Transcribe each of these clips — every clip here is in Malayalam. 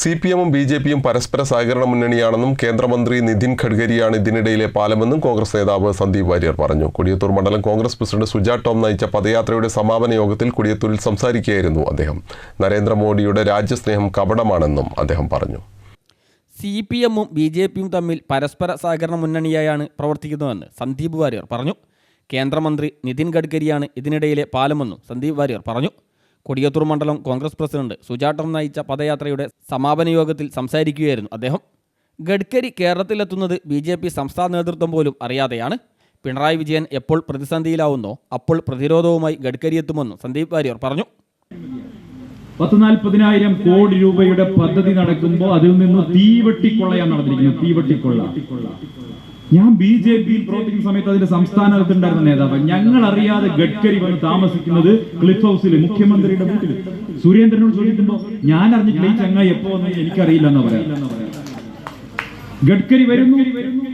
സി പി എമ്മും ബി ജെ പിയും പരസ്പര സഹകരണ മുന്നണിയാണെന്നും കേന്ദ്രമന്ത്രി നിതിൻ ഗഡ്കരിയാണ് ഇതിനിടയിലെ പാലമെന്നും കോൺഗ്രസ് നേതാവ് സന്ദീപ് വാര്യർ പറഞ്ഞു. കൊടിയത്തൂർ മണ്ഡലം കോൺഗ്രസ് പ്രസിഡന്റ് സുജാ ടോം നയിച്ച പദയാത്രയുടെ സമാപന യോഗത്തിൽ കൊടിയത്തൂരിൽ സംസാരിക്കുകയായിരുന്നു അദ്ദേഹം. നരേന്ദ്രമോദിയുടെ രാജ്യസ്നേഹം കപടമാണെന്നും അദ്ദേഹം പറഞ്ഞു. സി പി എമ്മും ബി ജെ പിയും തമ്മിൽ പരസ്പര സഹകരണ മുന്നണിയായാണ് പ്രവർത്തിക്കുന്നതെന്ന് സന്ദീപ് വാര്യർ പറഞ്ഞു. കേന്ദ്രമന്ത്രി നിതിൻ ഗഡ്കരിയാണ് ഇതിനിടയിലെ പാലമെന്നും സന്ദീപ് വാര്യർ പറഞ്ഞു. കൊടിയത്തൂർ മണ്ഡലം കോൺഗ്രസ് പ്രസിഡന്റ് സുജാട്ടം നയിച്ച പദയാത്രയുടെ സമാപന യോഗത്തിൽ സംസാരിക്കുകയായിരുന്നു അദ്ദേഹം. ഗഡ്കരി കേരളത്തിലെത്തുന്നത് ബി ജെ പി സംസ്ഥാന നേതൃത്വം പോലും അറിയാതെയാണ്. പിണറായി വിജയൻ എപ്പോൾ പ്രതിസന്ധിയിലാവുന്നോ അപ്പോൾ പ്രതിരോധവുമായി ഗഡ്കരി എത്തുമെന്നും സന്ദീപ് വാര്യർ പറഞ്ഞു. പത്ത് നാൽപ്പതിനായിരം കോടി രൂപയുടെ പദ്ധതി നടക്കുമ്പോൾ അതിൽ നിന്ന് തീവെട്ടിക്കൊള്ളയാണ് നടന്നിരിക്കുന്നത്. തീവെട്ടിക്കൊള്ള ഞാൻ ബി ജെ പിയിൽ പ്രവർത്തിക്കുന്ന സമയത്ത് അതിന്റെ സംസ്ഥാനത്തുണ്ടായിരുന്ന നേതാവ്. ഞങ്ങൾ അറിയാതെ ഗഡ്കരി വന്ന് താമസിക്കുന്നത് ക്ലിഫ് ഹൗസിൽ മുഖ്യമന്ത്രിയുടെ വീട്ടിൽ സുരേന്ദ്രനോട് ചോദിക്കുമ്പോ ഞാൻ അറിഞ്ഞിട്ടില്ല ഈ ചങ്ങ എപ്പോ വന്നു എനിക്കറിയില്ല എന്ന് പറയാം? ഗഡ്കരി വരുന്നു.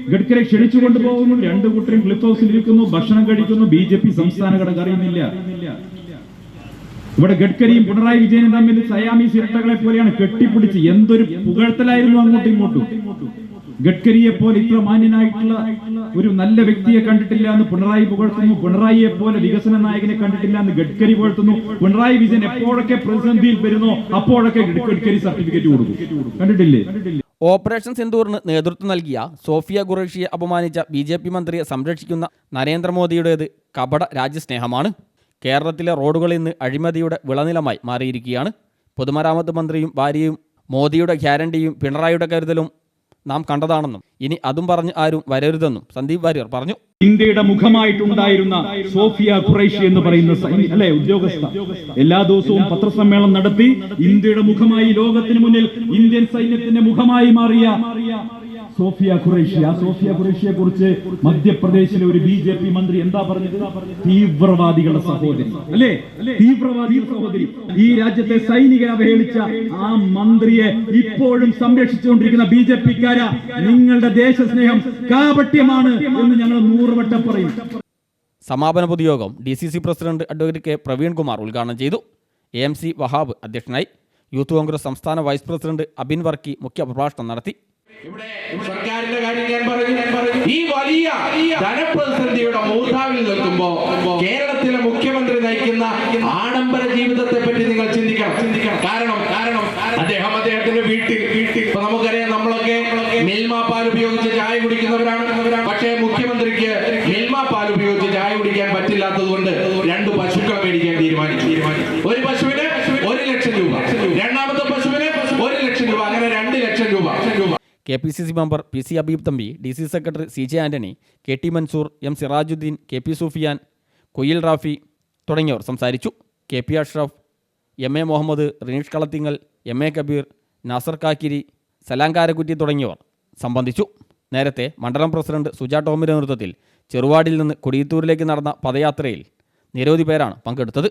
ഗഡ്കരി ക്ഷണിച്ചു കൊണ്ടുപോകുന്നു. രണ്ടു കൂട്ടരും ക്ലിഫ് ഹൗസിൽ ഇരിക്കുന്നു. ഭക്ഷണം കഴിക്കുന്നു. ബി ജെ പി സംസ്ഥാന ഘടകം അറിയുന്നില്ല. ഇവിടെ ഗഡ്കരിയും പിണറായി വിജയനും തമ്മിൽ സയാമീസ് ഇരട്ടകളെ പോലെയാണ് കെട്ടിപ്പിടിച്ച്. എന്തൊരു പുകഴ്ത്തലായിരുന്നു അങ്ങോട്ടും ഇങ്ങോട്ടും. ഗഡ്കരിയെ പോലെ ഇത്ര മാന്യനായിട്ടുള്ള ഒരു നല്ല വ്യക്തിയെ കണ്ടിട്ടില്ല എന്ന് പിണറായി പുകഴ്ത്തുന്നു. പിണറായിയെ പോലെ വികസന നായകനെ കണ്ടിട്ടില്ല എന്ന് ഗഡ്കരി പുകഴ്ത്തുന്നു. പിണറായി വിജയൻ എപ്പോഴൊക്കെ പ്രതിസന്ധിയിൽ വരുന്നോ അപ്പോഴൊക്കെ ഗഡ്കരി സർട്ടിഫിക്കറ്റ് കൊടുക്കും. കണ്ടിട്ടില്ലേ? ഓപ്പറേഷൻ സിന്ദൂറിന് നേതൃത്വം നൽകിയ സോഫിയ ഖുറേഷിയെ അപമാനിച്ച ബി ജെ പി മന്ത്രിയെ സംരക്ഷിക്കുന്ന നരേന്ദ്രമോദിയുടേത് കപട രാജ്യസ്നേഹമാണ്. കേരളത്തിലെ റോഡുകൾ ഇന്ന് അഴിമതിയുടെ വിളനിലമായി മാറിയിരിക്കുകയാണ്. പൊതുമരാമത്ത് മന്ത്രിയും ഭാര്യയും മോദിയുടെ ഗ്യാരണ്ടിയും പിണറായിയുടെ കരുതലും നാം കണ്ടതാണെന്നും ഇനി അതും പറഞ്ഞ് ആരും വരരുതെന്നും സന്ദീപ് വാര്യർ പറഞ്ഞു. ഇന്ത്യയുടെ മുഖമായിട്ടുണ്ടായിരുന്ന സോഫിയ ഖുറൈഷി എന്ന് പറയുന്ന അല്ലെ ഉദ്യോഗസ്ഥ. എല്ലാ ദിവസവും പത്രസമ്മേളനം നടത്തി ഇന്ത്യയുടെ മുഖമായി ലോകത്തിന് മുന്നിൽ ഇന്ത്യൻ സൈന്യത്തിന്റെ മുഖമായി മാറിയ സോഫിയ ഖുറൈഷി ആ സോഫിയ ഖുറൈഷിയെ കുറിച്ച് മധ്യപ്രദേശിലെ ഒരു ബി ജെ പി മന്ത്രി എന്താ പറഞ്ഞത്? തീവ്രവാദികളുടെ സഹോദരി. അല്ലേ? തീവ്രവാദി സഹോദരി. ഈ രാജ്യത്തെ സൈനികരെ അവഹേളിച്ച ആ മന്ത്രിയെ ഇപ്പോഴും സംരക്ഷിച്ചുകൊണ്ടിരിക്കുന്ന ബി ജെ പിക്കാര. നിങ്ങളുടെ ദേശസ്നേഹം കാപട്യമാണ് എന്ന് ഞങ്ങൾ നൂറുവട്ടം പറയും. സമാപന പൊതുയോഗം D C C president advocate K Praveen Kumar ഉദ്ഘാടനം ചെയ്തു. എ എം സി വഹാബ് അധ്യക്ഷനായി യൂത്ത് കോൺഗ്രസ് സംസ്ഥാന വൈസ് പ്രസിഡന്റ് അബിൻ വർക്കി മുഖ്യപ്രഭാഷണം നടത്തി. ഇവിടെ സർക്കാരിന്റെ കാര്യം ഞാൻ പറഞ്ഞു ഞാൻ പറഞ്ഞു. ഈ വലിയ ധനപ്രതിസന്ധിയുടെ മൂർധാവിൽ നിൽക്കുമ്പോ കേരളത്തിലെ മുഖ്യമന്ത്രി നയിക്കുന്ന ആഡംബര ജീവിതത്തെ പറ്റി നിങ്ങൾ ചിന്തിക്കണം ചിന്തിക്കണം. കാരണം കാരണം അദ്ദേഹം അദ്ദേഹത്തിന്റെ വീട്ടിൽ വീട്ടിൽ. ഇപ്പൊ നമുക്കറിയാം നമ്മളൊക്കെ മിൽമ പാൽ ഉപയോഗിച്ച് ചായ കുടിക്കുന്നവരാണ്. പക്ഷേ മുഖ്യമന്ത്രിക്ക് മിൽമ പാൽ ഉപയോഗിച്ച് ചായ കുടിക്കാൻ പറ്റില്ലാത്തത് കൊണ്ട് രണ്ട് പശുക്കൾ മേടിക്കാൻ തീരുമാനിച്ചു. തീരുമാനിച്ചു ഒരു പശുവിന് K P C C member P C Abeeb Thampi D C secretary C J Antony K T Mansoor M Sirajuddeen K P Sufiyan Koyil Rafi തുടങ്ങിയവർ സംസാരിച്ചു. K P Ashraf M A Muhammad Rineesh Kalathingal M A Kabeer Nasar Kakkiri സലാങ്കാരകുറ്റി തുടങ്ങിയവർ സംബന്ധിച്ചു. നേരത്തെ മണ്ഡലം പ്രസിഡന്റ് സുജ ടോമിന്റെ നേതൃത്വത്തിൽ ചെറുവാടിൽ നിന്ന് കൊടിയത്തൂരിലേക്ക് നടന്ന പദയാത്രയിൽ നിരവധി പേരാണ് പങ്കെടുത്തത്.